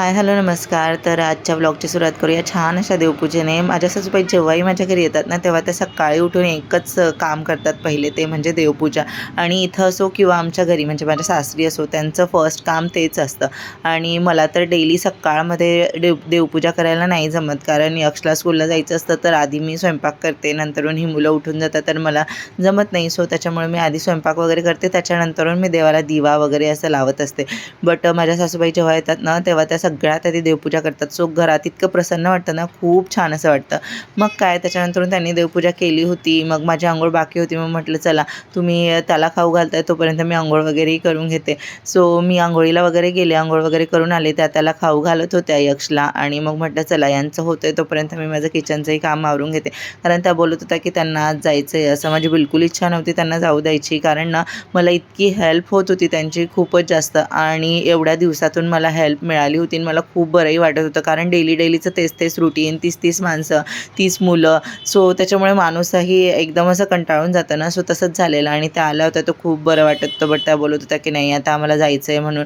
Hi hello नमस्कार. तर आजच्या ब्लॉगची सुरुवात करूया. छान अशा देवपूजेने. माझ्या सासूबाई जेव्हाही माझ्या घरी येतात ना तेव्हा त्या सकाळी उठून एकच काम करतात पहिले. ते म्हणजे देवपूजा. आणि इथं असो किंवा आमच्या घरी म्हणजे माझ्या सासरी असो त्यांचं फर्स्ट काम तेच असतं. आणि मला तर डेली सकाळमध्ये देव देवपूजा करायला नाही जमत. कारण यक्षला स्कूलला जायचं असतं तर आधी मी स्वयंपाक करते. नंतरून ही मुलं उठून जातात तर मला जमत नाही. सो त्याच्यामुळे मी आधी स्वयंपाक वगैरे करते. त्याच्यानंतरून मी देवाला दिवा वगैरे असं लावत असते. बट माझ्या सासूबाई जेव्हा येतात ना तेव्हा त्या सगळ्यात आधी देवपूजा करतात. सो घरात इतकं प्रसन्न वाटतं ना खूप छान असं वाटतं. मग काय त्याच्यानंतरून त्यांनी देवपूजा केली होती. मग माझी आंघोळ बाकी होती. मग म्हटलं चला तुम्ही त्याला खाऊ घालताय तोपर्यंत मी आंघोळ वगैरेही करून घेते. सो मी आंघोळीला वगैरे गेले. आंघोळ वगैरे करून आले. त्या त्याला खाऊ घालत होत्या यक्षला. आणि मग म्हटलं चला यांचं होतं आहे तोपर्यंत मी माझं किचनचंही काम आवरून घेते. कारण त्या बोलत होत्या की त्यांना आज जायचं आहे असं माझी बिलकुल इच्छा नव्हती त्यांना जाऊ द्यायची. कारण ना मला इतकी हेल्प होत होती त्यांची खूपच जास्त. आणि एवढ्या दिवसातून मला हेल्प मिळाली होती. आणि मला खूप बरंही वाटत होतं. कारण डेली डेलीचं तेच तेच रुटीन तीस तीस माणसं तीस मुलं. सो त्याच्यामुळे माणूसही एकदम असं कंटाळून जातं ना. सो तसंच झालेलं. आणि त्या आल्या होत्या तर खूप बरं वाटत होतं. बट त्या बोलत होत्या की नाही आता आम्हाला जायचं आहे म्हणून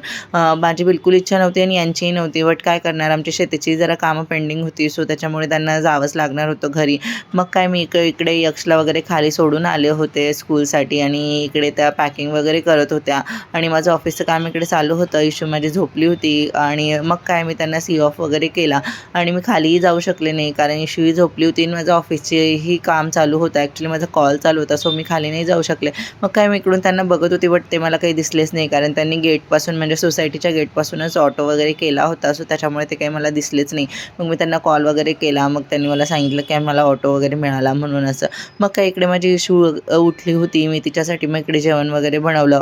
माझी बिलकुल इच्छा नव्हती आणि यांचीही नव्हती. बट काय करणार? आमच्या शेतीची जरा कामं पेंडिंग होती. सो त्याच्यामुळे त्यांना जावंच लागणार होतं घरी. मग काय मी इकडे इकडे यक्षला वगैरे खाली सोडून आले होते स्कूलसाठी आणि इकडे त्या पॅकिंग वगैरे करत होत्या. आणि माझं ऑफिसचं काम इकडे चालू होतं. इशू माझी झोपली होती. आणि मग मग काय मी त्यांना सी ऑफ वगैरे केला. आणि मी खालीही जाऊ शकले नाही कारण इशूही झोपली होती आणि माझं ऑफिसचेही काम चालू होतं. ॲक्च्युली माझा कॉल चालू होता सो मी खाली नाही जाऊ शकले. मग काय मी इकडून त्यांना बघत होती बट ते मला काही दिसलेच नाही कारण त्यांनी गेटपासून म्हणजे सोसायटीच्या गेटपासूनच ऑटो वगैरे केला होता सो त्याच्यामुळे ते काही मला दिसलेच नाही. मग मी त्यांना कॉल वगैरे केला मग त्यांनी मला सांगितलं की मला ऑटो वगैरे मिळाला म्हणून असं. मग काय इकडे माझी इशू उठली होती मी तिच्यासाठी मग इकडे जेवण वगैरे बनवलं.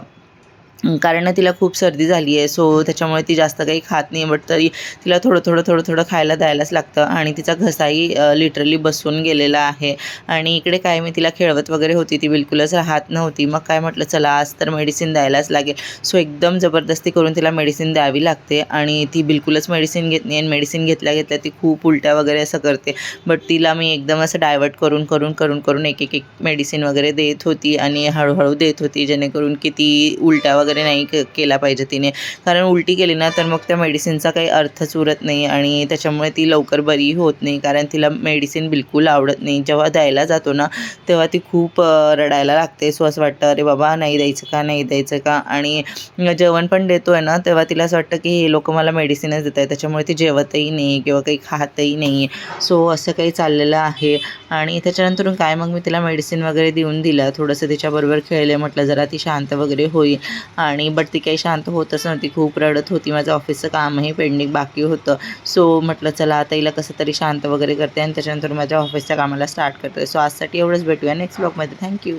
कारण तिला खूप सर्दी झाली आहे सो त्याच्यामुळे ती जास्त काही खात नाही बट तरी तिला थोडं थोडं थोडं थोडं खायला द्यायलाच लागतं. आणि तिचा घसाही लिटरली बसून गेलेला आहे. आणि इकडे काय मी तिला खेळवत वगैरे होती ती बिलकुलच राहत नव्हती. मग काय म्हटलं चला आज तर मेडिसिन द्यायलाच लागेल. सो एकदम जबरदस्ती करून तिला मेडिसिन द्यावी लागते. आणि ती बिलकुलच मेडिसिन घेत नाही. आणि मेडिसिन घेतल्या घेतल्या ती खूप उलट्या वगैरे असं करते. बट तिला मी एकदम असं डायवर्ट करून करून करून करून एक एक मेडिसिन वगैरे देत होती. आणि हळूहळू देत होती जेणेकरून की ती उलट्या वगैरे नाही के- केला पाहिजे तिने. कारण उलटी केली ना तर मग त्या मेडिसिनचा काही अर्थच उरत नाही आणि त्याच्यामुळे ती लवकर बरी होत नाही. कारण तिला मेडिसिन बिलकुल आवडत नाही. जेव्हा द्यायला जातो ना तेव्हा ती खूप रडायला लागते. सो असं वाटतं अरे बाबा नाही द्यायचं का नाही द्यायचं का? आणि जेवण पण देतो आहे ना तेव्हा तिला असं वाटतं की हे लोक मला मेडिसिनच देत आहे त्याच्यामुळे ती जेवतही नाही किंवा काही खातही नाही. सो असं काही चाललेलं आहे. आणि त्याच्यानंतरून काय मग मी तिला मेडिसिन वगैरे देऊन दिलं. थोडंसं तिच्याबरोबर खेळले. म्हटलं जरा ती शांत वगैरे होईल. आणि बट ती काही शांत होतच नव्हती. खूप रडत होती. माझं ऑफिसचं कामही पेंडिंग बाकी होतं. सो म्हटलं चला आता हिला कसं तरी शांत वगैरे करते आणि त्याच्यानंतर माझ्या ऑफिसच्या कामाला स्टार्ट करते. सो आजसाठी एवढंच भेटूया नेक्स्ट ब्लॉगमध्ये थँक्यू